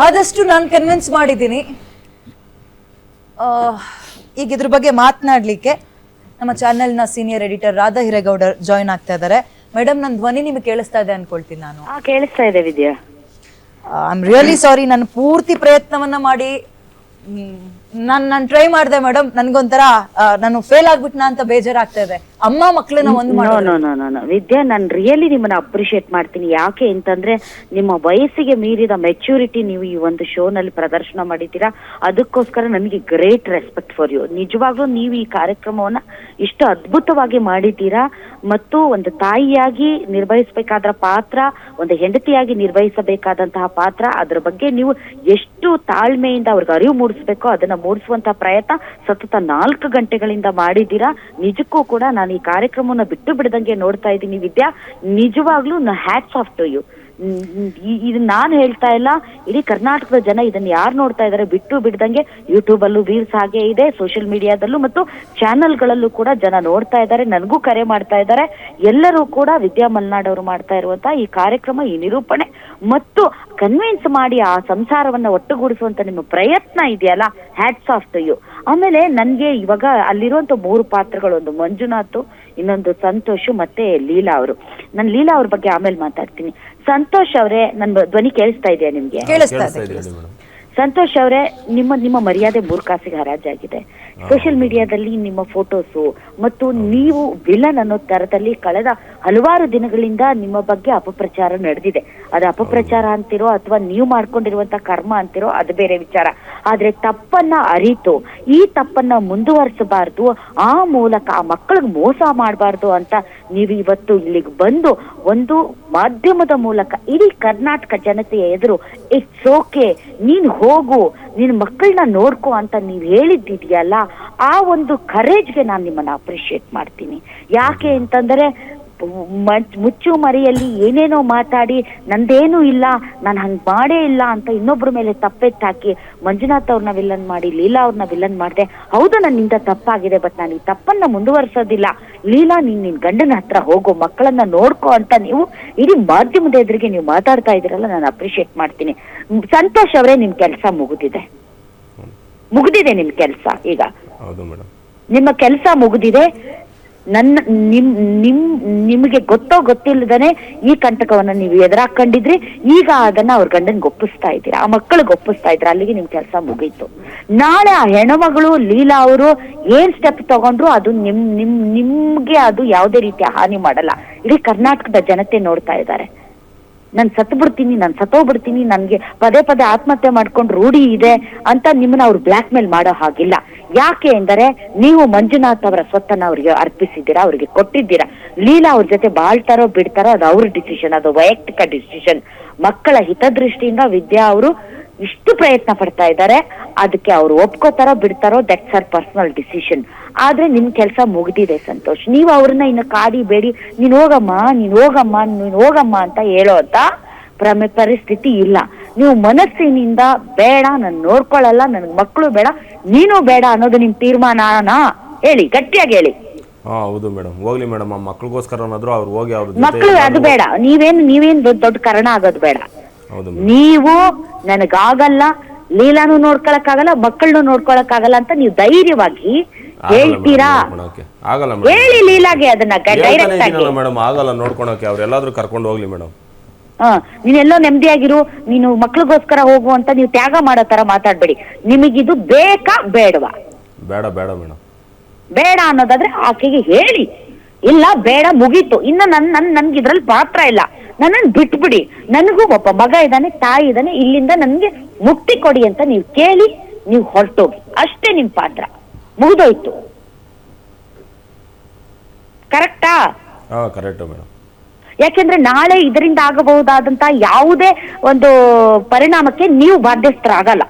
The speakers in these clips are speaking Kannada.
ಆದಷ್ಟು ನಾನು ಕನ್ವಿನ್ಸ್ ಮಾಡಿದ್ದೀನಿ. ಆ, ಈಗ ಇದ್ರ ಬಗ್ಗೆ ಮಾತನಾಡಲಿಕ್ಕೆ ನಮ್ಮ ಚಾನೆಲ್ನ senior editor Radha Hiregowda join ಆಗ್ತಾ ಇದ್ದಾರೆ. ಮೇಡಮ್ ನನ್ನ ಧ್ವನಿ ನಿಮಗೆ ಕೇಳಿಸ್ತಾ ಇದೆ ಅನ್ಕೊಳ್ತೀನಿ ನಾನು. ಕೇಳಿಸ್ತಾ ಇದೆ Vidya. I am really sorry ನಾನು ಪೂರ್ತಿ ಪ್ರಯತ್ನವನ್ನ ಮಾಡಿ ನಾನು ನಾನು ಟ್ರೈ ಮಾಡಿದೆ ಮೇಡಮ್ ನನ್ಗೊಂಥರ ನಾನು ಫೇಲ್ ಆಗ್ಬಿಟ್ನಾ ಅಂತ ಬೇಜಾರಾಗ್ತಾ ಇದೆ. ಅಮ್ಮ ಮಕ್ಕಳನ್ನ ಒಂದು ನೋ ಮಾಡೋ no no no no Vidya ನಾನು ರಿಯಲಿ ನಿಮ್ಮನ್ನ ಅಪ್ರಿಷಿಯೇಟ್ ಮಾಡ್ತೀನಿ. ಯಾಕೆ ಅಂತಂದ್ರೆ ನಿಮ್ಮ ವಯಸ್ಸಿಗೆ ಮೀರಿದ ಮೆಚ್ಯೂರಿಟಿ ನೀವು ಈ ಒಂದು ಶೋನಲ್ಲಿ ಪ್ರದರ್ಶನ ಮಾಡಿದ್ದೀರಾ. ಅದಕ್ಕೋಸ್ಕರ ನನಗೆ ಗ್ರೇಟ್ ರೆಸ್ಪೆಕ್ಟ್ ಫಾರ್ ಯು ನಿಜವಾಗ್ಲೂ ನೀವು ಈ ಕಾರ್ಯಕ್ರಮವನ್ನ ಇಷ್ಟು ಅದ್ಭುತವಾಗಿ ಮಾಡಿದ್ದೀರಾ? ಮತ್ತು ಒಂದು ತಾಯಿಯಾಗಿ ನಿರ್ವಹಿಸಬೇಕಾದ ಪಾತ್ರ, ಒಂದು ಹೆಂಡತಿಯಾಗಿ ನಿರ್ವಹಿಸಬೇಕಾದಂತಹ ಪಾತ್ರ, ಅದ್ರ ಬಗ್ಗೆ ನೀವು ಎಷ್ಟು ತಾಳ್ಮೆಯಿಂದ ಅವ್ರಿಗೆ ಅರಿವು ಮೂಡಿಸ್ಬೇಕೋ ಅದನ್ನ ಮೂಡಿಸುವಂತಹ ಪ್ರಯತ್ನ ಸತತ ನಾಲ್ಕು ಗಂಟೆಗಳಿಂದ ಮಾಡಿದ್ದೀರಾ? ನಿಜಕ್ಕೂ ಕೂಡ ನಾನು ಈ ಕಾರ್ಯಕ್ರಮವನ್ನ ಬಿಟ್ಟು ಬಿಡದಂಗೆ ನೋಡ್ತಾ ಇದ್ದೀನಿ ವಿದ್ಯಾ. ನಿಜವಾಗ್ಲೂ ಹ್ಯಾಟ್ಸ್ ಆಫ್ ಟು ಯು. ಇದು ನಾನು ಹೇಳ್ತಾ ಇಲ್ಲ. ಇಡೀ ಕರ್ನಾಟಕದ ಜನ ಇದನ್ನ ಯಾರು ನೋಡ್ತಾ ಇದ್ದಾರೆ ಬಿಟ್ಟು ಬಿಡ್ದಂಗೆ ಯೂಟ್ಯೂಬ್ ಅಲ್ಲೂ ವೀವ್ಸ್ ಹಾಗೆ ಇದೆ ಸೋಷಿಯಲ್ ಮೀಡಿಯಾದಲ್ಲೂ ಮತ್ತು ಚಾನೆಲ್ಗಳಲ್ಲೂ ಕೂಡ ಜನ ನೋಡ್ತಾ ಇದ್ದಾರೆ ನನಗೂ ಕರೆ ಮಾಡ್ತಾ ಇದ್ದಾರೆ ಎಲ್ಲರೂ ಕೂಡ ವಿದ್ಯಾ ಮಲ್ನಾಡ್ ಅವರು ಮಾಡ್ತಾ ಇರುವಂತಹ ಈ ಕಾರ್ಯಕ್ರಮ, ಈ ನಿರೂಪಣೆ. ಮತ್ತು ಕನ್ವಿನ್ಸ್ ಮಾಡಿ ಆ ಸಂಸಾರವನ್ನ ಒಟ್ಟುಗೂಡಿಸುವಂತ ನಿಮ್ಮ ಪ್ರಯತ್ನ ಇದೆಯಲ್ಲ? ಹ್ಯಾಟ್ಸ್ ಆಫ್ ಟು ಯು ಆಮೇಲೆ ನನ್ಗೆ ಇವಾಗ ಅಲ್ಲಿರುವಂತ ಮೂರು ಪಾತ್ರಗಳು ಒಂದು ಮಂಜುನಾಥ್ ಇನ್ನೊಂದು ಸಂತೋಷ್ ಮತ್ತೆ ಲೀಲಾ ಅವರು. ನಾನು ಲೀಲಾ ಅವ್ರ ಬಗ್ಗೆ ಆಮೇಲೆ ಮಾತಾಡ್ತೀನಿ. ಸಂತೋಷ್ ಅವರೇ ನನ್ನ ಧ್ವನಿ ಕೇಳಿಸ್ತಾ ಇದೆಯಾ ನಿಮ್ಗೆ? ಕೇಳಿಸ್ತಾ ಇದೆ. ಸಂತೋಷ್ ಅವರೇ ನಿಮ್ಮ ನಿಮ್ಮ ಮರ್ಯಾದೆ ಬುರ್ಕಾಸಿಗೆ ಕಾಸಿಗೆ ಹರಾಜಾಗಿದೆ ಸೋಷಿಯಲ್ ಮೀಡಿಯಾದಲ್ಲಿ ನಿಮ್ಮ ಫೋಟೋಸು ಮತ್ತು ನೀವು ವಿಲನ್ ಅನ್ನೋ ತರದಲ್ಲಿ ಕಳೆದ ಹಲವಾರು ದಿನಗಳಿಂದ ನಿಮ್ಮ ಬಗ್ಗೆ ಅಪಪ್ರಚಾರ ನಡೆದಿದೆ. ಅದು ಅಪಪ್ರಚಾರ ಅಂತಿರೋ ಅಥವಾ ನೀವು ಮಾಡ್ಕೊಂಡಿರುವಂತ ಕರ್ಮ ಅಂತಿರೋ ಅದು ಬೇರೆ ವಿಚಾರ. ಆದ್ರೆ ತಪ್ಪನ್ನ ಅರಿತು, ಈ ತಪ್ಪನ್ನ ಮುಂದುವರಿಸಬಾರ್ದು, ಆ ಮೂಲಕ ಆ ಮಕ್ಕಳಿಗೆ ಮೋಸ ಮಾಡಬಾರ್ದು ಅಂತ ನೀವು ಇವತ್ತು ಇಲ್ಲಿಗೆ ಬಂದು ಒಂದು ಮಾಧ್ಯಮದ ಮೂಲಕ ಇಡೀ ಕರ್ನಾಟಕ ಜನತೆಯ ಎದುರು ಇಟ್ಸ್ ಓಕೆ ನೀನ್ ಹೋಗು, ನಿನ್ ಮಕ್ಕಳನ್ನ ನೋಡ್ಕೋ ಅಂತ ನೀವ್ ಹೇಳಿದ್ದಿದೆಯಲ್ಲ, ಆ ಒಂದು ಕರೇಜ್ಗೆ ನಾನು ನಿಮ್ಮನ್ನ ಅಪ್ರಿಶಿಯೇಟ್ ಮಾಡ್ತೀನಿ. ಯಾಕೆ ಅಂತಂದ್ರೆ ಮುಚ್ಚು ಮರೆಯಲ್ಲಿ ಏನೇನೋ ಮಾತಾಡಿ ನಂದೇನು ಇಲ್ಲ ನಾನು ಹಂಗ್ ಮಾಡೇ ಇಲ್ಲ ಅಂತ ಇನ್ನೊಬ್ಬರ ಮೇಲೆ ತಪ್ಪೆತ್ತಾಕಿ ಮಂಜುನಾಥ್ ಅವ್ರನ್ನ ವಿಲನ್ ಮಾಡಿ ಲೀಲಾ ಅವ್ರನ್ನ ವಿಲನ್ ಮಾಡಿದೆ. ಹೌದು ನನ್ನಿಂದ ತಪ್ಪಾಗಿದೆ ಬಟ್ ನಾನು ಈ ತಪ್ಪನ್ನ ಮುಂದುವರ್ಸೋದಿಲ್ಲ. ಲೀಲಾ ನೀನ್ ನಿನ್ ಗಂಡನ ಹತ್ರ ಹೋಗೋ ಮಕ್ಕಳನ್ನ ನೋಡ್ಕೋ ಅಂತ ನೀವು ಇಡೀ ಮಾಧ್ಯಮದ ಎದುರಿಗೆ ನೀವು ಮಾತಾಡ್ತಾ ಇದೀರಲ್ಲ ನಾನು ಅಪ್ರಿಶಿಯೇಟ್ ಮಾಡ್ತೀನಿ. ಸಂತೋಷ್ ಅವರೇ ನಿಮ್ ಕೆಲಸ ಮುಗಿದಿದೆ. ಮುಗಿದಿದೆ ನಿಮ್ ಕೆಲಸ ಈಗ. ನಿಮ್ಮ ಕೆಲಸ ಮುಗಿದಿದೆ. ನನ್ನ ನಿಮ್ ನಿಮ್, ನಿಮಗೆ ಗೊತ್ತೋ ಗೊತ್ತಿಲ್ಲದನೆ ಈ ಕಂಟಕವನ್ನ ನೀವು ಎದುರಾಕೊಂಡಿದ್ರಿ, ಈಗ ಅದನ್ನ ಅವ್ರ ಗಂಡನ್ಗೆ ಒಪ್ಪಿಸ್ತಾ ಇದ್ದೀರಾ? ಆ ಮಕ್ಕಳಿಗೆ ಒಪ್ಪಿಸ್ತಾ ಇದ್ರ ಅಲ್ಲಿಗೆ ನಿಮ್ ಕೆಲಸ ಮುಗೀತು. ನಾಳೆ ಆ ಹೆಣ್ಮಗಳು ಲೀಲಾ ಅವರು ಏನ್ ಸ್ಟೆಪ್ ತಗೊಂಡ್ರು ಅದು ನಿಮ್ ನಿಮ್, ನಿಮ್ಗೆ ಅದು ಯಾವುದೇ ರೀತಿಯ ಹಾನಿ ಮಾಡಲ್ಲ. ಇಡೀ ಕರ್ನಾಟಕದ ಜನತೆ ನೋಡ್ತಾ ಇದ್ದಾರೆ. ನಾನು ಸತ್ತು ಬಿಡ್ತೀನಿ ನಾನು ಸತ್ತೋಗ್ಬಿಡ್ತೀನಿ, ನನಗೆ ಪದೇ ಪದೇ ಆತ್ಮಹತ್ಯೆ ಮಾಡ್ಕೊಂಡು ರೂಢಿ ಇದೆ ಅಂತ ನಿಮ್ಮನ್ನ ಅವ್ರು ಬ್ಲ್ಯಾಕ್ ಮೇಲ್ ಮಾಡೋ ಹಾಗಿಲ್ಲ. ಯಾಕೆ ಎಂದರೆ ನೀವು ಮಂಜುನಾಥ್ ಅವರ ಸ್ವತ್ತನ್ನ ಅವ್ರಿಗೆ ಅರ್ಪಿಸಿದ್ದೀರಾ, ಅವ್ರಿಗೆ ಕೊಟ್ಟಿದ್ದೀರಾ. ಲೀಲಾ ಅವ್ರ ಜೊತೆ ಬಾಳ್ತಾರೋ ಬಿಡ್ತಾರೋ ಅದು ಅವ್ರ ಡಿಸಿಷನ್ ಅದು ವೈಯಕ್ತಿಕ ಡಿಸಿಷನ್ ಮಕ್ಕಳ ಹಿತದೃಷ್ಟಿಯಿಂದ ವಿದ್ಯಾ ಅವರು ಇಷ್ಟು ಪ್ರಯತ್ನ ಪಡ್ತಾ ಇದ್ದಾರೆ. ಅದಕ್ಕೆ ಅವ್ರು ಒಪ್ಕೋತಾರೋ ಬಿಡ್ತಾರೋ ದಟ್ಸ್ ಆರ್ ಪರ್ಸನಲ್ ಡಿಸಿಷನ್ ಆದ್ರೆ ನಿಮ್ ಕೆಲಸ ಮುಗಿದಿದೆ ಸಂತೋಷ್. ನೀವು ಅವ್ರನ್ನ ಇನ್ನು ಕಾಡಿ ಬೇಡಿ. ನೀನ್ ಹೋಗಮ್ಮ ನೀನ್ ಹೋಗಮ್ಮ ನೀನ್ ಹೋಗಮ್ಮ ಅಂತ ಹೇಳೋ ಅಂತ ಪ್ರಮ ಪರಿಸ್ಥಿತಿ ಇಲ್ಲ. ನೀವು ಮನಸ್ಸಿನಿಂದ ಬೇಡ ನಾನು ನೋಡ್ಕೊಳ್ಳಲ್ಲ ನನ್ಗೆ ಮಕ್ಕಳು ಬೇಡ ನೀನು ಬೇಡ ಅನ್ನೋದು ನಿಮ್ ತೀರ್ಮಾನನಾ? ಹೇಳಿ ಗಟ್ಟಿಯಾಗಿ ಹೇಳಿ. ಹಾ ಹೌದು ಮೇಡಮ್ ಹೋಗ್ಲಿ ಮೇಡಮ್ ಮಕ್ಕಳಿಗೋಸ್ಕರ ಅವ್ರು ಹೋಗಿ ಅವ್ರ ಮಕ್ಕಳು ಅದು ಬೇಡ. ನೀವೇನ್ ನೀವೇನ್ ದೊಡ್ಡ ದೊಡ್ಡ ಕಾರಣ ಆಗೋದು ಬೇಡ. ನೀವು ನನಗಾಗಲ್ಲ ಲೀಲಾನು ನೋಡ್ಕೊಳಕ್ಕಾಗಲ್ಲ ಮಕ್ಕಳನ್ನು ನೋಡ್ಕೊಳಕ್ಕಾಗಲ್ಲ ಅಂತ ನೀವು ಧೈರ್ಯವಾಗಿ ಹೇಳ್ತೀರಾ? ಹೇಳಿ ಲೀಲಾಗೆ ಅದನ್ನ ಡೈರೆಕ್ಟ್ ಆಗಿ. ಮೇಡಮ್ ಆಗಲ್ಲ ನೋಡ್ಕೊಳಕ್ಕೆ ಅವ್ರು ಎಲ್ಲಾದ್ರೂ ಕರ್ಕೊಂಡು ಹೋಗ್ಲಿ ಮೇಡಮ್. ಹ ನೀನೆಲ್ಲೋ ನೆಮ್ಮದಿಯಾಗಿರು ನೀನು ಮಕ್ಳಿಗೋಸ್ಕರ ಹೋಗು ಅಂತ ನೀವು ತ್ಯಾಗ ಮಾಡೋ ತರ ಮಾತಾಡ್ಬೇಡಿ. ನಿಮಗಿದು ಬೇಕಾ ಬೇಡವಾ? ಬೇಡ ಬೇಡ ಮೇಡಮ್. ಬೇಡ ಅನ್ನೋದಾದ್ರೆ ಆಕೆಗೆ ಹೇಳಿ. ಇಲ್ಲ ಬೇಡ ಮುಗೀತು. ಇನ್ನು ನನ್ ನನ್ ನನ್ಗೆ ಇದ್ರಲ್ಲಿ ಪಾತ್ರ ಇಲ್ಲ. ನನ್ನನ್ನು ಬಿಟ್ಬಿಡಿ. ನನಗೂ ಒಬ್ಬ ಮಗ ಇದ್ದಾನೆ ತಾಯಿ ಇದ್ದಾನೆ ಇಲ್ಲಿಂದ ನನ್ಗೆ ಮುಕ್ತಿ ಕೊಡಿ ಅಂತ ನೀವು ಕೇಳಿ ನೀವು ಹೊರಟೋಗಿ. ಅಷ್ಟೇ ನಿಮ್ ಪಾತ್ರ. ಮುಗಿದೋಯ್ತು. ಕರೆಕ್ಟಾ? Correct madam. ಯಾಕೆಂದ್ರೆ ನಾಳೆ ಇದರಿಂದ ಆಗಬಹುದಾದಂತಹ ಯಾವುದೇ ಒಂದು ಪರಿಣಾಮಕ್ಕೆ ನೀವು ಬಾಧ್ಯಸ್ಥರಾಗಲ್ಲ.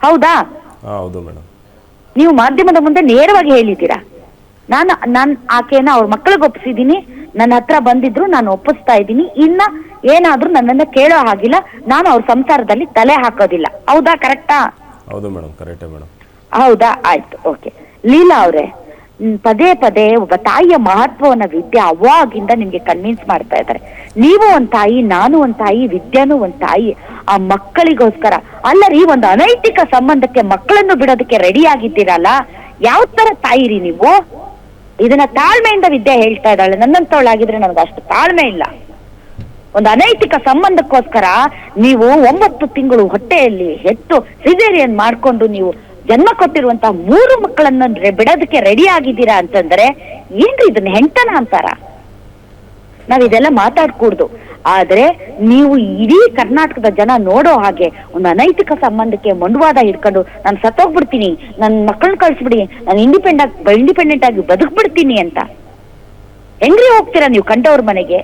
ಹೌದಾ? ಹೌದು ಮೇಡಮ್. ನೀವು ಮಾಧ್ಯಮದ ಮುಂದೆ ನೇರವಾಗಿ ಹೇಳಿದ್ದೀರಾ? ನಾನು ನಾನು ಆಕೆಯನ್ನ ಅವ್ರ ಮಕ್ಕಳಿಗೆ ಒಪ್ಪಿಸಿದೀನಿ ನನ್ನ ಹತ್ರ ಬಂದಿದ್ರು ನಾನು ಒಪ್ಪಿಸ್ತಾ ಇದ್ದೀನಿ. ಇನ್ನ ಏನಾದ್ರೂ ನನ್ನನ್ನ ಕೇಳೋ ಹಾಗಿಲ್ಲ. ನಾನು ಅವ್ರ ಸಂಸಾರದಲ್ಲಿ ತಲೆ ಹಾಕೋದಿಲ್ಲ. ಹೌದಾ ಕರೆಕ್ಟಾ? ಹೌದು ಮೇಡಮ್ ಕರೆಕ್ಟೇ ಮೇಡಮ್. ಹೌದಾ? ಆಯ್ತು ಓಕೆ. ಲೀಲಾ ಅವ್ರೆ ಪದೇ ಪದೇ ಒಬ್ಬ ತಾಯಿಯ ಮಹತ್ವವನ್ನ ವಿದ್ಯೆ ಅವಾಗಿಂದ ನಿಮ್ಗೆ ಕನ್ವಿನ್ಸ್ ಮಾಡ್ತಾ ಇದ್ದಾರೆ. ನೀವು ಒಂದ್ ತಾಯಿ ನಾನು ಒಂದ್ ತಾಯಿ ವಿದ್ಯಾನು ಒಂದ್ ತಾಯಿ. ಆ ಮಕ್ಕಳಿಗೋಸ್ಕರ ಅಲ್ಲ ರೀ ಒಂದು ಅನೈತಿಕ ಸಂಬಂಧಕ್ಕೆ ಮಕ್ಕಳನ್ನು ಬಿಡೋದಕ್ಕೆ ರೆಡಿ ಆಗಿದ್ದೀರಲ್ಲ? ಯಾವ ತರ ತಾಯಿ ರೀ ನೀವು? ಇದನ್ನ ತಾಳ್ಮೆಯಿಂದ ವಿದ್ಯೆ ಹೇಳ್ತಾ ಇದ್ದಾಳೆ. ನನ್ನಂತವಳಾಗಿದ್ರೆ ನನಗೆ ಅಷ್ಟು ತಾಳ್ಮೆ ಇಲ್ಲ. ಒಂದು ಅನೈತಿಕ ಸಂಬಂಧಕ್ಕೋಸ್ಕರ ನೀವು ಒಂಬತ್ತು ತಿಂಗಳು ಹೊಟ್ಟೆಯಲ್ಲಿ ಹೆತ್ತು ಸಿಜೇರಿಯನ್ ಮಾಡ್ಕೊಂಡು ನೀವು ಜನ್ಮ ಕೊಟ್ಟಿರುವಂತಹ ಮೂರು ಮಕ್ಕಳನ್ನ ಬಿಡೋದಕ್ಕೆ ರೆಡಿ ಆಗಿದ್ದೀರಾ ಅಂತಂದ್ರೆ ಏನ್ರಿ ಇದನ್ನ ಹೆಂಟನ ಅಂತಾರ? ನಾವಿದೆಲ್ಲ ಮಾತಾಡ್ಕೂಡ್ದು. ಆದ್ರೆ ನೀವು ಇಡೀ ಕರ್ನಾಟಕದ ಜನ ನೋಡೋ ಹಾಗೆ ಒಂದು ಅನೈತಿಕ ಸಂಬಂಧಕ್ಕೆ ಮಂಡುವಾದ ಹಿಡ್ಕೊಂಡು ನಾನು ಸತ್ತೋಗ್ಬಿಡ್ತೀನಿ ನನ್ನ ಮಕ್ಕಳನ್ನ ಕಳ್ಸ್ಬಿಡಿ, ನಾನು ಇಂಡಿಪೆಂಡೆಂಟ್ ಇಂಡಿಪೆಂಡೆಂಟ್ ಆಗಿ ಬದುಕ್ಬಿಡ್ತೀನಿ ಅಂತ. ಹೆಂಗ್ರಿ ಹೋಗ್ತೀರಾ ನೀವು ಕಂಡವ್ರ ಮನೆಗೆ?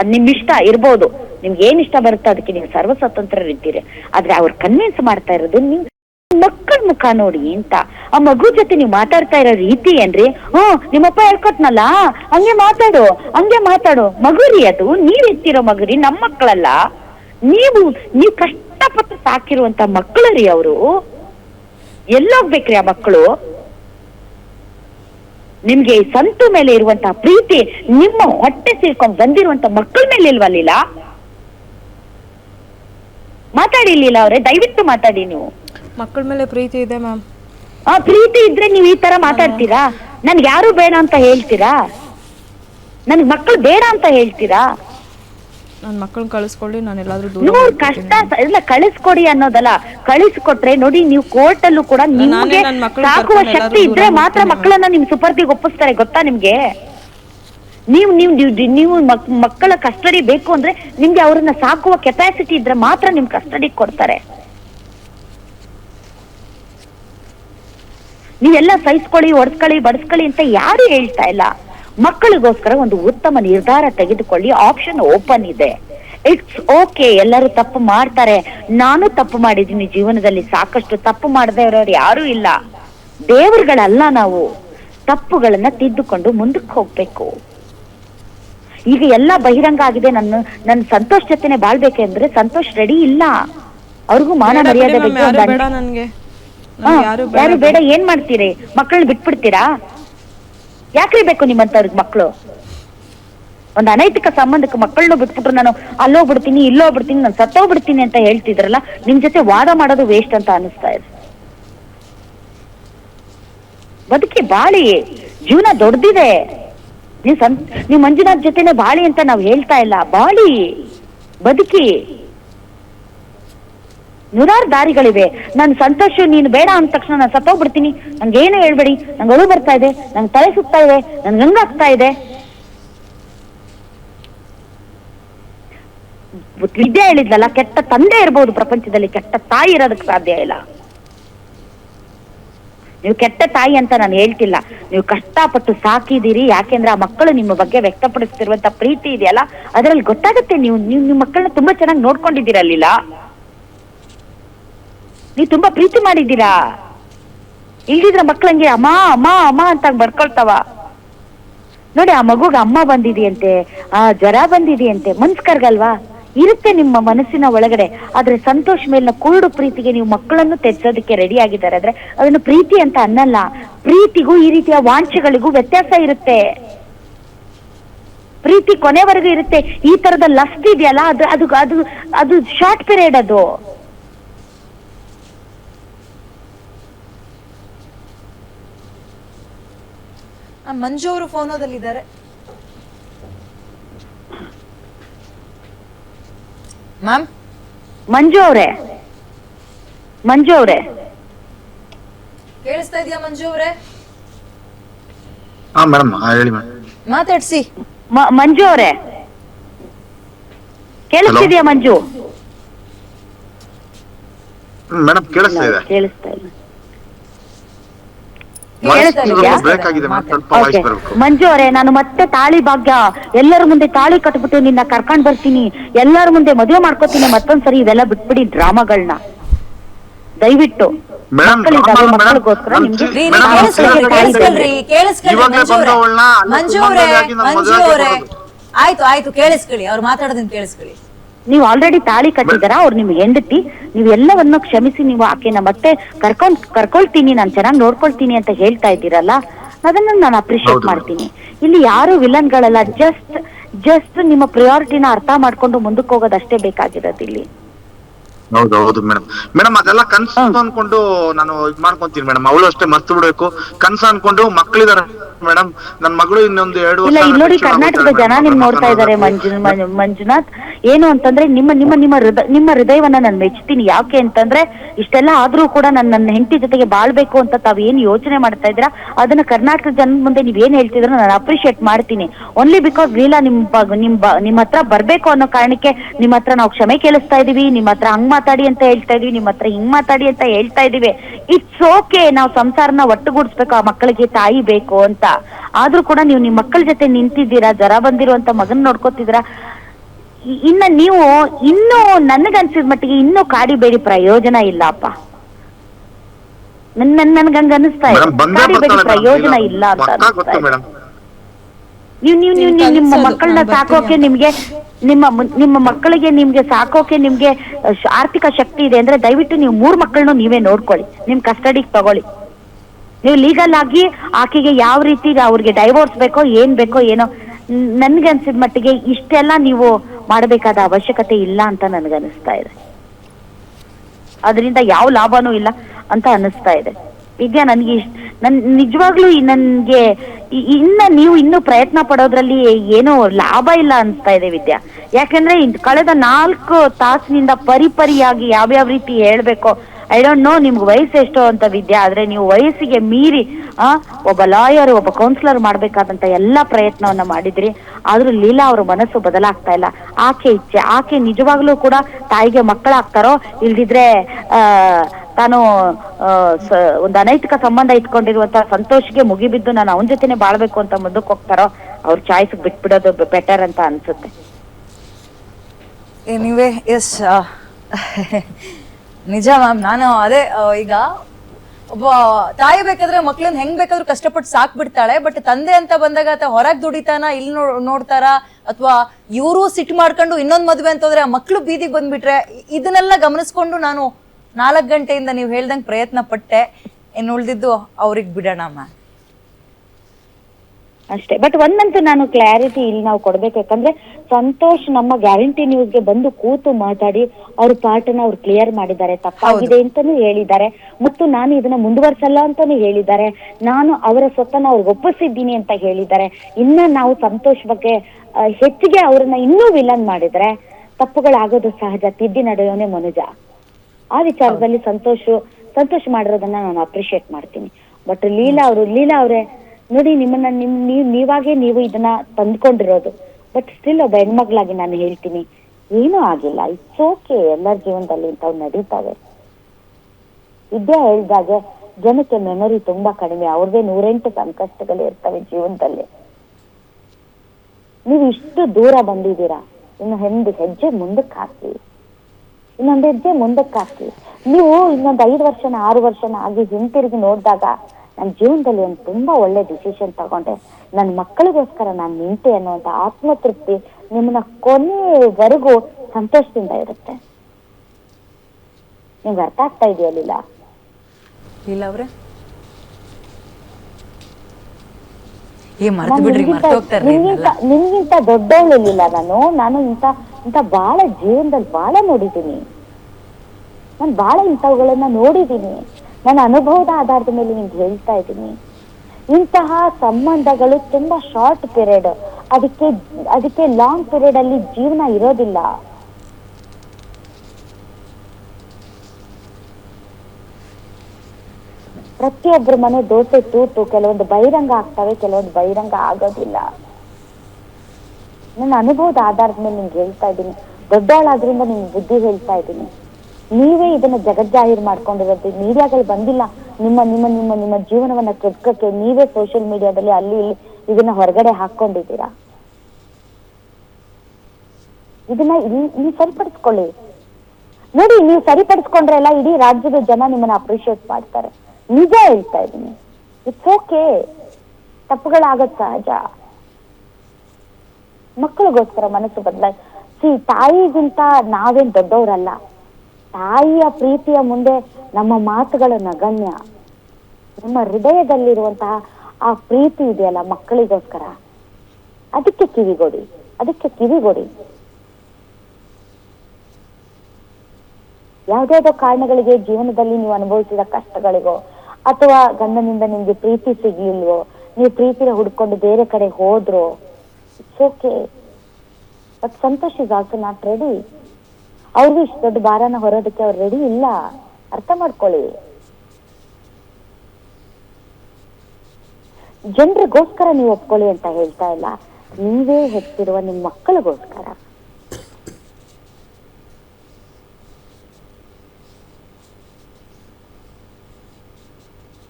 ಅದ್ ನಿಮ್ ಇಷ್ಟ ಇರ್ಬೋದು. ನಿಮ್ಗೆ ಏನ್ ಇಷ್ಟ ಬರುತ್ತೋ ಅದಕ್ಕೆ ನೀವು ಸರ್ವ ಸ್ವತಂತ್ರರಿದ್ದೀರಿ ಆದ್ರೆ ಅವ್ರು ಕನ್ವಿನ್ಸ್ ಮಾಡ್ತಾ ಇರೋದು ನೀವು ಮಕ್ಕಳ ಮುಖ ನೋಡಿ ಅಂತ. ಆ ಮಗು ಜೊತೆ ನೀವು ಮಾತಾಡ್ತಾ ಇರೋ ರೀತಿ ಏನ್ರಿ? ಹ್ಮ್ ನಿಮ್ಮಪ್ಪ ಹೇಳ್ಕೊಟ್ನಲ್ಲ? ಹಂಗೆ ಮಾತಾಡು ಹಂಗೆ ಮಾತಾಡು. ಮಗು ರೀ ಅದು, ನೀವ್ ಎತ್ತಿರೋ ಮಗು ರೀ ನಮ್ಮ ಮಕ್ಕಳಲ್ಲ. ನೀವು ನೀವು ಕಷ್ಟಪಟ್ಟು ಸಾಕಿರುವಂತ ಮಕ್ಕಳು ರೀ ಅವರು. ಎಲ್ಲೋಗ್ಬೇಕ್ರಿ ಆ ಮಕ್ಕಳು. ನಿಮ್ಗೆ ಸಂತು ಮೇಲೆ ಇರುವಂತ ಪ್ರೀತಿ ನಿಮ್ಮ ಹೊಟ್ಟೆ ಸೇರ್ಕೊಂಡ್ ಬಂದಿರುವಂತ ಮಕ್ಕಳ ಮೇಲೆ ಇಲ್ವಾ ಮಾತಾಡಿಲಿಲ್ಲ ಮಾತಾಡಿ ಲೀಲಾ ಅವ್ರೆ, ದಯವಿಟ್ಟು ಮಾತಾಡಿ ನೀವು. ಮಕ್ಕಳ ಮೇಲೆ ಪ್ರೀತಿ ಇದೆ ಮ್ಯಾಮ್ ಆ ಪ್ರೀತಿ ಇದ್ರೆ ನೀವು ಈ ತರ ಮಾತಾಡ್ತೀರಾ? ನನ್ಗೆ ಯಾರು ಬೇಡ ಅಂತ ಹೇಳ್ತೀರಾ? ನನ್ಗೆ ಮಕ್ಕಳು ಬೇಡ ಅಂತ ಹೇಳ್ತೀರಾ? ನನ್ನ ಮಕ್ಕಳನ್ನ ಕಳಿಸ್ಕೊಳ್ಳಿ ನಾನು ಎಲ್ಲಾದ್ರೂ ದೂರ ನೂರ್. ಕಷ್ಟ ಸ- ಇಲ್ಲ ಕಳಿಸ್ಕೊಡಿ ಅನ್ನೋದಲ್ಲ. ಕಳಿಸ್ಕೊಟ್ರೆ ನೋಡಿ ನೀವು ಕೋರ್ಟ್ ಅಲ್ಲೂ ಕೂಡ ನಾನೇ ನಿಮ್ಗೆ ನನ್ ಮಕ್ಳನ್ನ ಸಾಕುವ ಕರ್ಕೊಂಡು ಶಕ್ತಿ ಎಲ್ಲಾದ್ರೂ ಇದ್ರೆ ದೂರ ಮಾತ್ರ ಹೋಗ್ತೀನಿ. ಮಕ್ಕಳನ್ನ ನಿಮ್ ಸುಪರ್ದಿಗೆ ಒಪ್ಪಿಸ್ತಾರೆ ಗೊತ್ತಾ ನಿಮ್ಗೆ? ನೀವು ನೀವು ನೀವು- ನೀವು ಮಕ್- ಮಕ್ಕಳ ಕಸ್ಟಡಿ ಬೇಕು ಅಂದ್ರೆ ನಿಮ್ಗೆ ಅವ್ರನ್ನ ಸಾಕುವ ಕೆಪಾಸಿಟಿ ಇದ್ರೆ ಮಾತ್ರ ನಿಮ್ ಕಸ್ಟಡಿ ಕೊಡ್ತಾರೆ. ನೀವೆಲ್ಲ ಸಹಿಸ್ಕೊಳ್ಳಿ ಒಡ್ಸ್ಕೊಳ್ಳಿ ಬಡಿಸ್ಕೊಳ್ಳಿ ಅಂತ ಯಾರು ಹೇಳ್ತಾ ಇಲ್ಲ. ಮಕ್ಕಳಿಗೋಸ್ಕರ ಒಂದು ಉತ್ತಮ ನಿರ್ಧಾರ ತೆಗೆದುಕೊಳ್ಳಿ. ಆಪ್ಷನ್ ಓಪನ್ ಇದೆ. ಇಟ್ಸ್ ಓಕೆ ಎಲ್ಲರೂ ತಪ್ಪು ಮಾಡ್ತಾರೆ. ನಾನು ತಪ್ಪು ಮಾಡಿದ್ದೀನಿ ಜೀವನದಲ್ಲಿ. ಸಾಕಷ್ಟು ತಪ್ಪು ಮಾಡದೇ ಇರೋರು ಯಾರು ಇಲ್ಲ. ದೇವರುಗಳಲ್ಲ ನಾವು. ತಪ್ಪುಗಳನ್ನ ತಿದ್ದುಕೊಂಡು ಮುಂದಕ್ಕೆ ಹೋಗ್ಬೇಕು. ಈಗ ಎಲ್ಲ ಬಹಿರಂಗ ಆಗಿದೆ. ನನ್ನ ನನ್ನ ಸಂತೋಷ್ ಜೊತೆನೆ ಬಾಳ್ಬೇಕೆಂದ್ರೆ ಸಂತೋಷ್ ರೆಡಿ ಇಲ್ಲ. ಅವ್ರಿಗೂ ಮಾನ ಮರ್ಯಾದೆ ಯಾರು ಬೇಡ ಯಾರು ಏನ್ ಮಾಡ್ತೀರಿ? ಮಕ್ಕಳನ್ನ ಬಿಟ್ಬಿಡ್ತೀರಾ? ಯಾಕ್ರಿ ಬೇಕು ನಿಮ್ಮಂತವ್ರಿಗೆ ಮಕ್ಕಳು ಒಂದ್ ಅನೈತಿಕ ಸಂಬಂಧಕ್ಕೆ ಮಕ್ಕಳನ್ನು ಬಿಟ್ಬಿಟ್ರು ನಾನು ಅಲ್ಲೋಗ್ಬಿಡ್ತೀನಿ ಇಲ್ಲೋಗ್ಬಿಡ್ತೀನಿ ನಾನು ಸತ್ತೋಗ್ಬಿಡ್ತೀನಿ ಅಂತ ಹೇಳ್ತಿದ್ರಲ್ಲ ನಿಮ್ ಜೊತೆ ವಾದ ಮಾಡೋದು ವೇಸ್ಟ್ ಅಂತ ಅನಿಸ್ತಾ ಇದೆ. ಬದುಕಿ ಬಾಳಿ ಜೀವನ ದೊಡ್ಡದಿದೆ ನೀವ್ ಸಂ ನೀವ್ ಮಂಜುನಾಥ್ ಜೊತೆನೆ ಬಾಳಿ ಅಂತ ನಾವ್ ಹೇಳ್ತಾ ಇಲ್ಲ. ಬಾಳಿ ಬದುಕಿ. ನೂರಾರು ದಾರಿಗಳಿವೆ. ನಾನು ಸಂತೋಷ ನೀನು ಬೇಡ ಅಂದ ತಕ್ಷಣ ನಾನು ಸತ್ತೋಗ್ಬಿಡ್ತೀನಿ. ನಂಗೆ ಏನು ಹೇಳ್ಬೇಡಿ. ನಂಗೆ ಅಳು ಬರ್ತಾ ಇದೆ. ನಂಗೆ ತಲೆ ಸುತ್ತಾ ಇದೆ. ನನ್ಗೆ ಹಂಗಾಗ್ತಾ ಇದೆ. ವಿದ್ಯೆ ಹೇಳಿದ್ಲಲ್ಲ, ಕೆಟ್ಟ ತಂದೆ ಇರ್ಬೋದು ಪ್ರಪಂಚದಲ್ಲಿ. ಕೆಟ್ಟ ತಾಯಿ ಇರೋದಕ್ಕೆ ಸಾಧ್ಯ ಇಲ್ಲ. ನೀವು ಕೆಟ್ಟ ತಾಯಿ ಅಂತ ನಾನು ಹೇಳ್ತಿಲ್ಲ. ನೀವು ಕಷ್ಟಪಟ್ಟು ಸಾಕಿದ್ದೀರಿ. ಯಾಕೆಂದ್ರೆ ಆ ಮಕ್ಕಳು ನಿಮ್ಮ ಬಗ್ಗೆ ವ್ಯಕ್ತಪಡಿಸ್ತಿರುವಂತ ಪ್ರೀತಿ ಇದೆಯಲ್ಲ? ಅದರಲ್ಲಿ ಗೊತ್ತಾಗುತ್ತೆ ನೀವು ನೀವು ನಿಮ್ಮ ಮಕ್ಕಳನ್ನ ತುಂಬಾ ಚೆನ್ನಾಗಿ ನೋಡ್ಕೊಂಡಿದ್ದೀರಲ್ಲಿಲ್ಲ ನೀವು ತುಂಬಾ ಪ್ರೀತಿ ಮಾಡಿದ್ದೀರಾ? ಇಲ್ದಿದ್ರೆ ಮಕ್ಳಂಗೆ ಅಮ್ಮ ಅಮ್ಮ ಅಮ್ಮ ಅಂತ ಬರ್ಕೊಳ್ತಾವ. ನೋಡಿ, ಆ ಮಗುಗ ಅಮ್ಮ ಬಂದಿದೆಯಂತೆ, ಆ ಜ್ವರ ಬಂದಿದೆಯಂತೆ, ಮನ್ಸ್ಕರ್ಗಲ್ವಾ? ಇರುತ್ತೆ ನಿಮ್ಮ ಮನಸ್ಸಿನ ಒಳಗಡೆ, ಆದ್ರೆ ಸಂತೋಷ್ ಮೇಲಿನ ಕುರುಡು ಪ್ರೀತಿಗೆ ನೀವು ಮಕ್ಕಳನ್ನು ತೆಚ್ಚೋದಕ್ಕೆ ರೆಡಿ ಆಗಿದ್ದಾರೆ. ಆದ್ರೆ ಅದನ್ನು ಪ್ರೀತಿ ಅಂತ ಅನ್ನಲ್ಲ. ಪ್ರೀತಿಗೂ ಈ ರೀತಿಯ ವಾಂಛೆಗಳಿಗೂ ವ್ಯತ್ಯಾಸ ಇರುತ್ತೆ. ಪ್ರೀತಿ ಕೊನೆವರೆಗೂ ಇರುತ್ತೆ. ಈ ತರದ ಲಸ್ಟ್ ಇದೆಯಲ್ಲ, ಅದು ಅದು ಅದು ಅದು ಶಾರ್ಟ್ ಪೀರಿಯಡ್ ಅದು. ಮಂಜು ಅವರು ಫೋನೋದಲ್ಲಿದ್ದಾರೆ. ಮ್ಯಾಮ್? ಮಂಜು ಅವ್ರೆ? ಮಂಜು ಅವ್ರೆ? ಕೇಳಿಸ್ತಾ ಇದೆಯಾ ಮಂಜು ಅವರೇ? ಹಾ ಮೇಡಮ್ ಹೇಳಿ ಮೇಡಮ್. ಮಾತಾಡ್ಸಿ. ಮ- ಮಂಜು ಅವ್ರೆ? ಕೇಳಿಸ್ತಿದ್ಯಾ ಮಂಜು? ಮೇಡಮ್ ಕೇಳಿಸ್ತಾ ಇದೆ. ಕೇಳಿಸ್ತಾ ಇಲ್ಲ ವಾಯ್ಸ್ ಕೇಳಿಸ್ತಾ ಇದೆಯಾ? ಬ್ರೇಕ್ ಆಗಿದೆ ಮೇಡಮ್ ಸ್ವಲ್ಪ ವಾಯ್ಸ್ Okay. ಬರಬೇಕು ಮಂಜು ಅವರೇ ನಾನು ಮತ್ತೆ ತಾಳಿ ಭಾಗ್ಯ ಎಲ್ಲರ ಮುಂದೆ ತಾಳಿ ಕಟ್ಬಿಟ್ಟು ನಿನ್ನ ಕರ್ಕೊಂಡ್ ಬರ್ತೀನಿ. ಎಲ್ಲರ ಮುಂದೆ ಮದುವೆ ಮಾಡ್ಕೋತೀನಿ ಮತ್ತೊಂದ್ಸರಿ ಇವೆಲ್ಲ ಬಿಟ್ಬಿಡಿ ಡ್ರಾಮಾಗಳನ್ನ ದಯವಿಟ್ಟು. ಮಂಜು ಅವರೇ ಅವರೇ ಆಯ್ತು ಆಯ್ತು ಕೇಳಿಸ್ಕೊಳ್ಳಿ. ಅವ್ರು ಮಾತಾಡೋದನ್ನ ಕೇಳಿಸ್ಕೊಳ್ಳಿ. ನೀವು ಆಲ್ರೆಡಿ ತಾಳಿ ಕಟ್ಟಿದಾರ ಅವ್ರು ನಿಮ್ಗೆ ಹೆಂಡತಿ. ನೀವು ಎಲ್ಲವನ್ನು ಕ್ಷಮಿಸಿ ನೀವು ಆಕೆನ ಮತ್ತೆ ಕರ್ಕೊಂಡ್ ಕರ್ಕೊಳ್ತೀನಿ ನಾನು ಚೆನ್ನಾಗಿ ನೋಡ್ಕೊಳ್ತೀನಿ ಅಂತ ಹೇಳ್ತಾ ಇದ್ದೀರಲ್ಲ ಅದನ್ನ ನಾನು ಅಪ್ರಿಶಿಯೇಟ್ ಮಾಡ್ತೀನಿ. ಇಲ್ಲಿ ಯಾರು ವಿಲನ್ ಗಳಲ್ಲ ಜಸ್ಟ್ ಜಸ್ಟ್ ನಿಮ್ಮ ಪ್ರಿಯಾರಿಟಿನ ಅರ್ಥ ಮಾಡ್ಕೊಂಡು ಮುಂದಕ್ಕೆ ಹೋಗೋದಷ್ಟೇ ಬೇಕಾಗಿರೋದು ಇಲ್ಲಿ. ಹೌದು ಹೌದು ಮೇಡಮ್ ಮೇಡಮ್ ಅದೆಲ್ಲ ಕನ್ಸು ಅನ್ಕೊಂಡು ನಾನು ಇದ್ ಮಾಡ್ಕೊಂತೀನಿ ಮೇಡಮ್ ಅವಳು ಅಷ್ಟೇ ಮರ್ತು ಬಿಡ್ಬೇಕು. ಕನ್ಸು ಅನ್ಕೊಂಡು ಮಕ್ಳಿದಾರೆ ಮೇಡಮ್ ನನ್ ಮಗಳು ಇನ್ನೊಂದು ಎರಡು ಇಲ್ಲ ಇಲ್ಲಿ ನೋಡಿ ಕರ್ನಾಟಕದ ಜನ ನಿಮ್ ನೋಡ್ತಾ ಇದ್ದಾರೆ ಮಂಜು ಮಂಜು- ಮಂಜುನಾಥ್. ಏನು ಅಂತಂದ್ರೆ ನಿಮ್ಮ ನಿಮ್ಮ ನಿಮ್ಮ ಹೃದಯ ನಿಮ್ಮ ಹೃದಯವನ್ನ ನಾನು ಮೆಚ್ಚುತ್ತೀನಿ ಯಾಕೆ ಅಂತಂದ್ರೆ ಇಷ್ಟೆಲ್ಲ ಆದ್ರೂ ಕೂಡ ನಾನು ನನ್ನ ಹೆಂಡತಿ ಜೊತೆಗೆ ಬಾಳ್ಬೇಕು ಅಂತ ತಾವ್ ಏನ್ ಯೋಚನೆ ಮಾಡ್ತಾ ಇದ್ದೀರಾ? ಅದನ್ನ ಕರ್ನಾಟಕದ ಜನ ಮುಂದೆ ನೀವ್ ಏನ್ ಹೇಳ್ತಿದ್ರ ನಾನು ಅಪ್ರಿಶಿಯೇಟ್ ಮಾಡ್ತೀನಿ. ಓನ್ಲಿ ಬಿಕಾಸ್ ಲೀಲಾ ನಿಮ್ ಬ- ನಿಮ್ ಬ- ನಿಮ್ ಹತ್ರ ಬರ್ಬೇಕು ಅನ್ನೋ ಕಾರಣಕ್ಕೆ ನಿಮ್ ಹತ್ರ ನಾವು ಕ್ಷಮೆ ಕೇಳಿಸ್ತಾ ಇದೀವಿ. ನಿಮ್ ಹತ್ರ ಹಂಗ್ ಮಾತಾಡಿ ಅಂತ ಹೇಳ್ತಾ ಇದೀವಿ ನಿಮ್ಮ ಹತ್ರ ಹಿಂಗ್ ಮಾತಾಡಿ ಅಂತ ಹೇಳ್ತಾ ಇದೀವಿ. ಇಟ್ಸ್ ಓಕೆ ನಾವು ಸಂಸಾರನ ಒಟ್ಟುಗೂಡಿಸ್ಬೇಕು ಆ ಮಕ್ಕಳಿಗೆ ತಾಯಿ ಬೇಕು ಅಂತ. ಆದ್ರೂ ಕೂಡ ನೀವು ನಿಮ್ ಮಕ್ಕಳ ಜೊತೆ ನಿಂತಿದ್ದೀರಾ ಜ್ವರ ಬಂದಿರುವಂತ ಮಗನ್ ನೋಡ್ಕೋತಿದ್ದೀರಾ? ಇನ್ನ ನೀವು ಇನ್ನೂ ನನಗನ್ಸಿದ ಮಟ್ಟಿಗೆ ಇನ್ನೂ ಕಾಡಿಬೇಡಿ ಪ್ರಯೋಜನ ಇಲ್ಲ ಅಪ್ಪ ನನ್ ನನ್ ನನ್ಗಂಗ ಅನಿಸ್ತಾ ಇದೆ ಕಾಡಿಬೇಡಿ ಪ್ರಯೋಜನ ಇಲ್ಲ, ಅಂತ ಅನಿಸ್ತಾ ಇದೆ ಮೇಡಮ್ ನೀವು ನೀವು ನೀವು ನಿಮ್ಮ ಮಕ್ಕಳನ್ನ ನಾನ್ ಸಾಕೋಕೆ ನಿಮ್ಗೆ ನಿಮ್ಮ ನಿಮ್ಮ ಮಕ್ಕಳಿಗೆ ನಿಮ್ಗೆ ಸಾಕೋಕೆ ನಿಮ್ಗೆ ಆರ್ಥಿಕ ಶಕ್ತಿ ಇದೆ ಅಂದ್ರೆ ದಯವಿಟ್ಟು ನೀವು ಮೂರ್ ಮಕ್ಕಳನ್ನು ನೀವೇ ನೋಡ್ಕೊಳ್ಳಿ. ನಿಮ್ ಕಸ್ಟಡಿಗೆ ತಗೊಳ್ಳಿ. ನೀವು ಲೀಗಲ್ ಆಗಿ ಆಕೆಗೆ ಯಾವ ರೀತಿ ಅವ್ರಿಗೆ ಡೈವೋರ್ಸ್ ಬೇಕೋ ಏನ್ ಬೇಕೋ ಏನೋ ನನ್ಗೆ ಅನ್ಸಿದ ಮಟ್ಟಿಗೆ ಇಷ್ಟೆಲ್ಲ ನೀವು ಮಾಡಬೇಕಾದ ಅವಶ್ಯಕತೆ ಇಲ್ಲ ಅಂತ ನನಗನ್ನಿಸ್ತಾ ಇದೆ. ಅದರಿಂದ ಯಾವ ಲಾಭನೂ ಇಲ್ಲ ಅಂತ ಅನಿಸ್ತಾ ಇದೆ. ಈಗ ನನಗೆ ನನ್ ನಿಜವಾಗ್ಲೂ ನನ್ಗೆ ಇನ್ನ ನೀವು ಇನ್ನು ಪ್ರಯತ್ನ ಪಡೋದ್ರಲ್ಲಿ ಏನೋ ಲಾಭ ಇಲ್ಲ ಅನ್ಸ್ತಾ ಇದೆ ವಿದ್ಯಾ. ಯಾಕಂದ್ರೆ ಕಳೆದ ನಾಲ್ಕು ತಾಸಿನಿಂದ ಪರಿಪರಿಯಾಗಿ ಯಾವ್ಯಾವ ರೀತಿ ಹೇಳ್ಬೇಕು ಐ ಡೋಂಟ್ ನೋ ನಿಮ್ಗೆ ವಯಸ್ಸು ಎಷ್ಟೋ ಅಂತ ವಿದ್ಯಾ, ಆದ್ರೆ ನೀವು ವಯಸ್ಸಿಗೆ ಮೀರಿ, ಆ, ಒಬ್ಬ ಲಾಯರ್, ಒಬ್ಬ ಕೌನ್ಸಿಲರ್ ಮಾಡ್ಬೇಕಾದಂತ ಎಲ್ಲಾ ಪ್ರಯತ್ನವನ್ನ ಮಾಡಿದ್ರಿ. ಆದ್ರೂ ಲೀಲಾ ಅವ್ರ ಮನಸ್ಸು ಬದಲಾಗ್ತಾ ಇಲ್ಲ. ಆಕೆ ಇಚ್ಛೆ. ಆಕೆ ನಿಜವಾಗ್ಲೂ ಕೂಡ ತಾಯಿಗೆ ಮಕ್ಕಳಾಗ್ತಾರೋ, ಇಲ್ದಿದ್ರೆ, ಆ ತಾನು ಒಂದು ಅನೈತಿಕ ಸಂಬಂಧ ಇಟ್ಕೊಂಡಿರುವಂತ ಸಂತೋಷ್ಗೆ ಮುಗಿಬಿದ್ದು ನಾನು ಅವನ ಜೊತೆನೆ ಬಾಳ್ಬೇಕು ಅಂತ ಮುಂದಕ್ಕೆ ಹೋಗ್ತಾರೋ, ಅವ್ರ ಚಾಯ್ಸ್ ಬಿಟ್ಬಿಡೋದು ಬೆಟರ್ ಅಂತ ಅನ್ಸುತ್ತೆ. ಎನಿವೆ ಎಸ್ ನಿಜ ಮ್ಯಾಮ್ ನಾನು ಅದೇ ಈಗ ಒಬ್ಬ ತಾಯಿ ಬೇಕಾದ್ರೆ ಮಕ್ಳನ್ನ ಹೆಂಗ್ ಬೇಕಾದ್ರೂ ಕಷ್ಟಪಟ್ಟು ಸಾಕ್ಬಿಡ್ತಾಳೆ ಬಟ್ ತಂದೆ ಅಂತ ಬಂದಾಗ ಆತ ಹೊರಗ್ ದುಡಿತಾನ, ಇಲ್ಲಿ ನೋಡ್ತಾರ, ಅಥವಾ ಇವರು ಸಿಟ್ಟು ಮಾಡ್ಕೊಂಡು ಇನ್ನೊಂದ್ ಮದ್ವೆ ಅಂತಂದ್ರೆ ಆ ಮಕ್ಳು ಬೀದಿಗೆ ಬಂದ್ಬಿಟ್ರೆ, ಇದನ್ನೆಲ್ಲ ಗಮನಿಸ್ಕೊಂಡು ನಾನು ನಾಲ್ಕು ಗಂಟೆಯಿಂದ ನೀವು ಹೇಳ್ದಂಗೆ ಪ್ರಯತ್ನ ಪಟ್ಟೆ ಇನ್ನು ಉಳಿದಿದ್ದು ಅವ್ರಿಗೆ ಬಿಡೋಣ ಮ್ಯಾಮ್. ಅಷ್ಟೇ. ಬಟ್ ಒಂದಂತೂ ನಾನು ಕ್ಲಾರಿಟಿ ಇಲ್ಲಿ ನಾವು ಕೊಡ್ಬೇಕು. ಯಾಕಂದ್ರೆ ಸಂತೋಷ್ ನಮ್ಮ ಗ್ಯಾರಂಟಿ ನ್ಯೂಸ್ಗೆ ಬಂದು ಕೂತು ಮಾತಾಡಿ ಅವ್ರ ಪಾಠನ ಅವ್ರು ಕ್ಲಿಯರ್ ಮಾಡಿದ್ದಾರೆ. ತಪ್ಪಾಗಿದೆ ಅಂತಾನೂ ಹೇಳಿದ್ದಾರೆ. ಮತ್ತು ನಾನು ಇದನ್ನ ಮುಂದುವರ್ಸಲ್ಲ ಅಂತಾನೂ ಹೇಳಿದ್ದಾರೆ. ನಾನು ಅವರ ಸ್ವತ್ತನ್ನ ಅವ್ರಿಗೆ ಒಪ್ಪಿಸಿದ್ದೀನಿ ಅಂತ ಹೇಳಿದ್ದಾರೆ. ಇನ್ನ ನಾವು ಸಂತೋಷ್ ಬಗ್ಗೆ ಹೆಚ್ಚಿಗೆ ಅವ್ರನ್ನ ಇನ್ನೂ ವಿಲನ್ ಮಾಡಿದ್ರೆ ತಪ್ಪುಗಳಾಗೋದು ಸಹಜ. ತಿದ್ದಿ ನಡೆಯೋನೆ ಮನುಜ. ಆ ವಿಚಾರದಲ್ಲಿ ಸಂತೋಷ ಸಂತೋಷ ಮಾಡಿರೋದನ್ನ ನಾನು ಅಪ್ರಿಶಿಯೇಟ್ ಮಾಡ್ತೀನಿ. ಬಟ್ ಲೀಲಾ ಅವರು, ಲೀಲಾ ಅವರೇ, ನೋಡಿ ನಿಮ್ಮನ್ನ ನಿಮ್, ನೀವ್, ನೀವಾಗೆ ನೀವು ಇದನ್ನ ತಂದ್ಕೊಂಡಿರೋದು. ಬಟ್ ಸ್ಟಿಲ್ ಒಬ್ಬ ಹೆಣ್ಮಗ್ಳಾಗಿ ನಾನು ಹೇಳ್ತೀನಿ, ಏನೂ ಆಗಿಲ್ಲ. ಇಟ್ಸ್ ಓಕೆ ಎಲ್ಲರ ಜೀವನದಲ್ಲಿ ಇಂಥವ್ ನಡೀತಾವೆ. ಇದ್ದೇ ಹೇಳಿದಾಗ ಜನಕ್ಕೆ ಮೆಮೊರಿ ತುಂಬಾ ಕಡಿಮೆ. ಅವ್ರದೇ ನೂರೆಂಟು ಸಂಕಷ್ಟಗಳು ಇರ್ತವೆ ಜೀವನದಲ್ಲಿ. ನೀವು ಇಷ್ಟು ದೂರ ಬಂದಿದ್ದೀರಾ? ಇನ್ನು ಹೆಂದು ಹೆಜ್ಜೆ ಮುಂದಕ್ಕೆ ಹಾಕಿ ಇನ್ನೊಂದು ಹೆಜ್ಜೆ ಮುಂದಕ್ಕೆ ಹಾಕಿ. ನೀವು ಇನ್ನೊಂದು ಐದು ವರ್ಷನ ಆರು ವರ್ಷನ ಆಗಿ ಹಿಂತಿರುಗಿ ನೋಡಿದಾಗ ನನ್ನ ಜೀವನದಲ್ಲಿ ಒಂದು ತುಂಬಾ ಒಳ್ಳೆ ಡಿಸಿಷನ್ ತಗೊಂಡೆ. ನನ್ನ ಮಕ್ಕಳಿಗೋಸ್ಕರ ನಾನು ನಿಂತೆ ಅನ್ನುವಂಥ ಆತ್ಮತೃಪ್ತಿ ನಿಮ್ಮನ್ನ ಕೊನೆವರೆಗೂ ಸಂತೋಷದಿಂದ ಇರುತ್ತೆ. ನಿಮ್ಗೆ ಅರ್ಥ ಆಗ್ತಾ ಇದೆಯಲ್ಲ ಇಲ್ಲ ಅವ್ರೆ? ಹೋಗ್ತಾರ್ರಿ ನಿಮ್ಗಿಂತ ನಿಮ್ಗಿಂತ ದೊಡ್ಡವಳಿಲ್ಲ ನಾನು. ನಾನು ಇಂಥ ಇಂಥ ಬಾಳ ಜೀವನದಲ್ಲಿ ಬಾಳ ನೋಡಿದ್ದೀನಿ. ನಾನು ಬಾಳ ಇಂಥವುಗಳನ್ನ ನೋಡಿದ್ದೀನಿ. ನನ್ನ ಅನುಭವದ ಆಧಾರದ ಮೇಲೆ ನಿಮ್ಗೆ ಹೇಳ್ತಾ ಇದ್ದೀನಿ. ಇಂತಹ ಸಂಬಂಧಗಳು ತುಂಬಾ ಶಾರ್ಟ್ ಪೀರಿಯಡ್ ಅದಕ್ಕೆ ಅದಕ್ಕೆ ಲಾಂಗ್ ಪೀರಿಯಡ್ ಅಲ್ಲಿ ಜೀವನ ಇರೋದಿಲ್ಲ. ಪ್ರತಿಯೊಬ್ಬರ ಮನೆ ದೋಸೆ, ತೂತು, ಕೆಲವೊಂದು ಬಹಿರಂಗ ಆಗ್ತವೆ, ಕೆಲವೊಂದು ಬಹಿರಂಗ ಆಗೋದಿಲ್ಲ. ನನ್ನ ಅನುಭವದ ಆಧಾರದ ಮೇಲೆ ನಿಮ್ಗೆ ಹೇಳ್ತಾ ಇದ್ದೀನಿ. ದೊಡ್ಡವಳಾದ್ರಿಂದ ನಿಮ್ಗೆ ಬುದ್ಧಿ ಹೇಳ್ತಾ ಇದ್ದೀನಿ. ನೀವೇ ಇದನ್ನ ಜಗಜ್ಜಾಹೀರ್ ಮಾಡ್ಕೊಂಡಿರೋದು. ಮೀಡಿಯಾಗಳು ಬಂದಿಲ್ಲ. ನಿಮ್ಮ ನಿಮ್ಮ ನಿಮ್ಮ ನಿಮ್ಮ ಜೀವನವನ್ನ ಕೆಡ್ಕಕ್ಕೆ ನೀವೇ ಸೋಷಿಯಲ್ ಮೀಡಿಯಾದಲ್ಲಿ ಅಲ್ಲಿ ಇಲ್ಲಿ ಇದನ್ನ ಹೊರಗಡೆ ಹಾಕೊಂಡಿದ್ದೀರಾ ಇದನ್ನ ನೀವು ಸರಿಪಡಿಸ್ಕೊಳ್ಳಿ. ನೋಡಿ, ನೀವು ಸರಿಪಡಿಸ್ಕೊಂಡ್ರೆ ಎಲ್ಲ ಇಡೀ ರಾಜ್ಯದ ಜನ ನಿಮ್ಮನ್ನ ಅಪ್ರಿಶಿಯೇಟ್ ಮಾಡ್ತಾರೆ. ನಿಜ ಹೇಳ್ತಾ ಇದ್ದೀನಿ. ಇಟ್ಸ್ ಓಕೆ ತಪ್ಪುಗಳಾಗತ್ತ ಸಹಜ. ಮಕ್ಕಳಿಗೋಸ್ಕರ ಮನಸ್ಸು ಬದಲಾಯ್ ಸಿ ತಾಯಿಗಿಂತ ನಾವೇನ್ ದೊಡ್ಡವರಲ್ಲ. ತಾಯಿಯ ಪ್ರೀತಿಯ ಮುಂದೆ ನಮ್ಮ ಮಾತುಗಳು ನಗಣ್ಯ. ನಮ್ಮ ಹೃದಯದಲ್ಲಿರುವಂತಹ ಆ ಪ್ರೀತಿ ಇದೆಯಲ್ಲ ಮಕ್ಕಳಿಗೋಸ್ಕರ. ಅದಕ್ಕೆ ಕಿವಿಗೊಡಿ ಅದಕ್ಕೆ ಕಿವಿಗೊಡಿ. ಯಾವುದ್ಯಾವುದೋ ಕಾರಣಗಳಿಗೆ ಜೀವನದಲ್ಲಿ ನೀವು ಅನುಭವಿಸಿದ ಕಷ್ಟಗಳಿಗೋ, ಅಥವಾ ಗಂಡನಿಂದ ನಿಮ್ಗೆ ಪ್ರೀತಿ ಸಿಗ್ಲಿಲ್ವೋ, ನೀವು ಪ್ರೀತಿನ ಹುಡ್ಕೊಂಡು ಬೇರೆ ಕಡೆ ಹೋದ್ರೋ it's okay but Santosh is also not ready ಅವ್ರಿಗೂ ಇಷ್ಟು ದೊಡ್ಡ ಭಾರನ ಹೊರೋದಕ್ಕೆ ಅವ್ರು ರೆಡಿ ಇಲ್ಲ. ಅರ್ಥ ಮಾಡ್ಕೊಳ್ಳಿ. ಜನರಿಗೋಸ್ಕರ ನೀವು ಒಪ್ಕೊಳ್ಳಿ ಅಂತ ಹೇಳ್ತಾ ಇಲ್ಲ. ನೀವೇ ಹೆತ್ತಿರುವ ನಿಮ್ಮ ಮಕ್ಕಳಿಗೋಸ್ಕರ.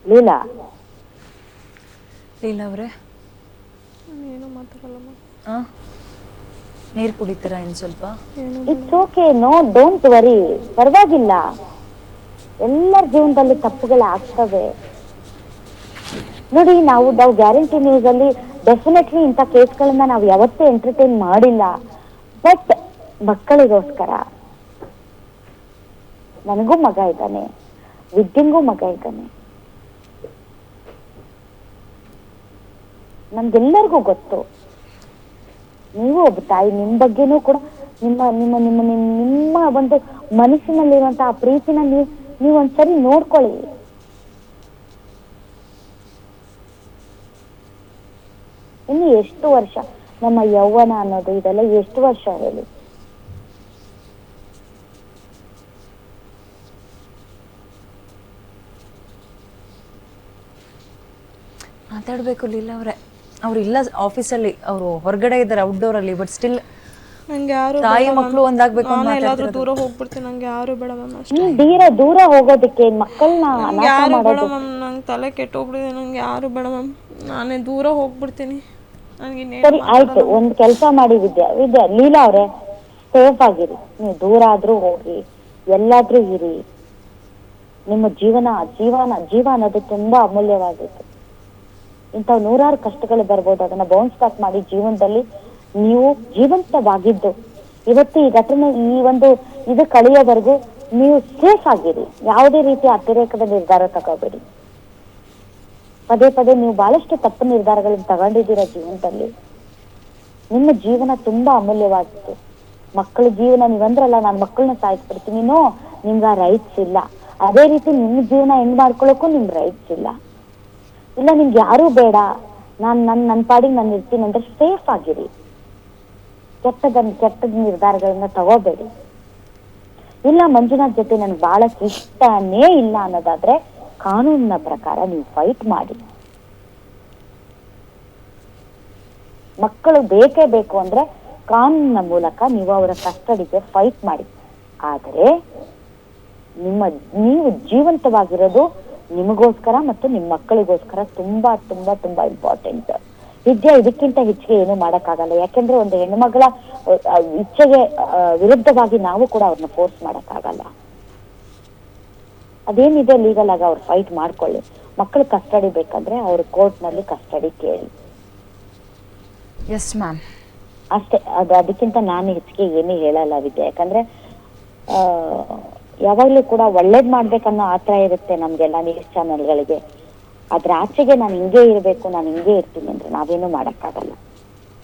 ಲೀಲಾ. ಲೀಲಾ ಅವರೇ. ಏನೂ ಮಾತಾಡಲ್ಲ ಆ? ನೀರು ಕುಡಿತೀರಾ ಇನ್ ಸ್ವಲ್ಪ? It's okay no don't worry ಪರವಾಗಿಲ್ಲ. ಎಲ್ಲರ ಜೀವನದಲ್ಲಿ ತಪ್ಪುಗಳು ಆಗ್ತವೆ. ನೋಡಿ ನಾವು ನಾವು ಗ್ಯಾರಂಟಿ ನ್ಯೂಸ್ ಅಲ್ಲಿ ಡೆಫಿನೆಟ್ಲಿ ಇಂಥ ಕೇಸ್ಗಳನ್ನ ನಾವು ಯಾವತ್ತೂ ಎಂಟರ್ಟೈನ್ ಮಾಡಿಲ್ಲ. ಬಟ್ ಮಕ್ಕಳಿಗೋಸ್ಕರ ನನಗೂ ಮಗ ಇದ್ದಾನೆ. ವಿದ್ಯಂಗೂ ಮಗ ಇದ್ದಾನೆ. ನಮ್ಗೆಲ್ಲರಿಗೂ ಗೊತ್ತು. ನೀವು ಒಬ್ಬ ತಾಯಿ, ನಿಮ್ ಬಗ್ಗೆನೂ ಕೂಡ ನಿಮ್ಮ ನಿಮ್ಮ ನಿಮ್ಮ ನಿಮ್ಮ ಒಂದು ಮನಸ್ಸಿನಲ್ಲಿರುವಂತಹ ಆ ಪ್ರೀತಿನ ನೀವು ನೀವು ಒಂದ್ಸರಿ ನೋಡ್ಕೊಳ್ಳಿ. ಇನ್ನು ಎಷ್ಟು ವರ್ಷ? ನಮ್ಮ ಯೌವನ ಅನ್ನೋದು ಇದೆಲ್ಲ ಎಷ್ಟು ವರ್ಷ ಹೇಳಿ? ಮಾತಾಡ್ಬೇಕು ಲೀಲಾ ಅವರೇ. ಅವ್ರು ಇಲ್ಲ ಆಫೀಸಲ್ಲಿ ಅವರು ಹೊರಗಡೆ ಇದ್ದಾರೆ ಔಟ್ಡೋರ್ ಅಲ್ಲಿ ಬಟ್ ಸ್ಟಿಲ್ ನಂಗೆ ಯಾರು ತಾಯಿ ಮಕ್ಕಳು ಒಂದಾಗ್ಬೇಕು ಅಂತ ನಾನು ಎಲ್ಲಾದ್ರೂ ದೂರ ಹೋಗ್ಬಿಡ್ತೀನಿ ನಂಗೆ ಯಾರು ಬೇಡ ಮ್ಯಾಮ್ ಅಷ್ಟೇ. ದೂರ ದೂರ ಹೋಗೋದಕ್ಕೆ ಮಕ್ಕಳನ್ನ ನಂಗೆ ಯಾರು ಬೇಡ ಮ್ಯಾಮ್ ನಂಗೆ ತಲೆ ಕೆಟ್ಟೋಗ್ಬಿಟ್ಟಿದೆ ನಂಗೆ ಯಾರು ಬೇಡ ಮ್ಯಾಮ್ ನಾನೇ ದೂರ ಹೋಗ್ಬಿಡ್ತೀನಿ. ನನಗೆ ಸರಿ ಆಯ್ತು ಒಂದ್ ಕೆಲಸ ಮಾಡಿ ವಿದ್ಯಾ ವಿದ್ಯಾ ಲೀಲಾ ಅವ್ರೆ ಸೇಫ್ ಆಗಿರಿ. ನೀವು ದೂರ ಆದ್ರೂ ಹೋಗಿ ಎಲ್ಲಾದ್ರೂ ಇರಿ. ನಿಮ್ಮ ಜೀವನ ಜೀವನ ಜೀವ ಅನ್ನೋದು ತುಂಬಾ ಅಮೂಲ್ಯವಾದದ್ದು ಇಂಥವ್ ನೂರಾರು ಕಷ್ಟಗಳು ಬರ್ಬೋದು. ಅದನ್ನ ಬೌನ್ಸ್ ಬ್ಯಾಕ್ ಮಾಡಿ ಜೀವನದಲ್ಲಿ ನೀವು ಜೀವಂತವಾಗಿದ್ದು. ಇವತ್ತು ಈ ಘಟನೆ, ಈ ಒಂದು ಇದು ಕಳೆಯೋವರೆಗೂ ನೀವು ಸೇಫ್ ಆಗಿರಿ. ಯಾವುದೇ ರೀತಿಯ ಅತಿರೇಕದ ನಿರ್ಧಾರ ತಗೋಬೇಡಿ. ಪದೇ ಪದೇ ನೀವು ಬಹಳಷ್ಟು ತಪ್ಪು ನಿರ್ಧಾರಗಳನ್ನು ತಗೊಂಡಿದ್ದೀರಾ ಜೀವನದಲ್ಲಿ. ನಿಮ್ಮ ಜೀವನ ತುಂಬಾ ಅಮೂಲ್ಯವಾಗಿತ್ತು. ಮಕ್ಕಳ ಜೀವನ ನೀವಂದ್ರಲ್ಲ ನಾನು ಮಕ್ಕಳನ್ನ ಸಾಯಿಸ್ಬಿಡ್ತೀನಿ. ನೋ, ನಿಮ್ಗೆ ಆ ರೈಟ್ಸ್ ಇಲ್ಲ. ಅದೇ ರೀತಿ ನಿಮ್ಮ ಜೀವನ ಹೆಂಗ್ ಮಾಡ್ಕೊಳಕ್ಕೂ ನಿಮ್ ರೈಟ್ಸ್ ಇಲ್ಲ. ಇಲ್ಲ, ನಿಮ್ಗೆ ಯಾರೂ ಬೇಡ. ನಾನ್ ನನ್ ನನ್ನ ಪಾಡಿಗೆ ನಾನು ಇರ್ತೀನಿ ಅಂದ್ರೆ ಸೇಫ್ ಆಗಿರಿ. ಕೆಟ್ಟದ ಕೆಟ್ಟದ ನಿರ್ಧಾರಗಳನ್ನ ತಗೋಬೇಡಿ. ಇಲ್ಲ, ಮಂಜುನಾಥ್ ಜೊತೆ ನನ್ಗೆ ಬಹಳ ಇಷ್ಟನೇ ಇಲ್ಲ ಅನ್ನೋದಾದ್ರೆ ಕಾನೂನಿನ ಪ್ರಕಾರ ನೀವು ಫೈಟ್ ಮಾಡಿ. ಮಕ್ಕಳು ಬೇಕೇ ಬೇಕು ಅಂದ್ರೆ ಕಾನೂನಿನ ಮೂಲಕ ನೀವು ಅವರ ಕಸ್ಟಡಿಗೆ ಫೈಟ್ ಮಾಡಿ. ಆದರೆ ನಿಮ್ಮ ನೀವು ಜೀವಂತವಾಗಿರೋದು ನಿಮಗೋಸ್ಕರ ಮತ್ತು ನಿಮ್ಮ ಮಕ್ಕಳಿಗೋಸ್ಕರ ತುಂಬಾ ತುಂಬಾ ತುಂಬಾ ಇಂಪಾರ್ಟೆಂಟ್ ವಿದ್ಯೆ ಇದಕ್ಕಿಂತ ಹೆಚ್ಚಿಗೆ ಏನು ಮಾಡೋಕ್ಕಾಗಲ್ಲ. ಯಾಕೆಂದ್ರೆ ಒಂದು ಹೆಣ್ಣುಮಗಳ ಇಚ್ಛೆಗೆ ವಿರುದ್ಧವಾಗಿ ನಾವು ಕೂಡ ಅವ್ರನ್ನ ಫೋರ್ಸ್ ಮಾಡೋಕ್ಕಾಗಲ್ಲ. ಅದೇನಿದೆ ಲೀಗಲ್ ಆಗಿ ಅವ್ರು ಫೈಟ್ ಮಾಡ್ಕೊಳ್ಳಿ. ಮಕ್ಕಳು ಕಸ್ಟಡಿ ಬೇಕಂದ್ರೆ ಅವ್ರ ಕೋರ್ಟ್ನಲ್ಲಿ ಕಸ್ಟಡಿ ಕೇಳಿ. ಎಸ್ ಮ್ಯಾಮ್ ಅಷ್ಟೇ. ಅದು ಅದಕ್ಕಿಂತ ನಾನು ಹೆಚ್ಚಿಗೆ ಏನು ಹೇಳಲ್ಲ ವಿದ್ಯೆ. ಯಾಕಂದ್ರೆ ಯಾವಾಗ್ಲೂ ಕೂಡ ಒಳ್ಳೇದ್ ಮಾಡ್ಬೇಕನ್ನೋ ಆತರ ಇರುತ್ತೆ ನಮ್ಗೆಲ್ಲ ನ್ಯೂಸ್ ಚಾನೆಲ್ಗಳಿಗೆ ಅದ್ರ ಆಚೆಗೆ ನಾನು ಹಿಂಗೆ ಇರ್ಬೇಕು, ನಾನು ಹಿಂಗೆ ಇರ್ತೀನಿ ಅಂದ್ರೆ ನಾವೇನು ಮಾಡಕ್ಕಾಗಲ್ಲ.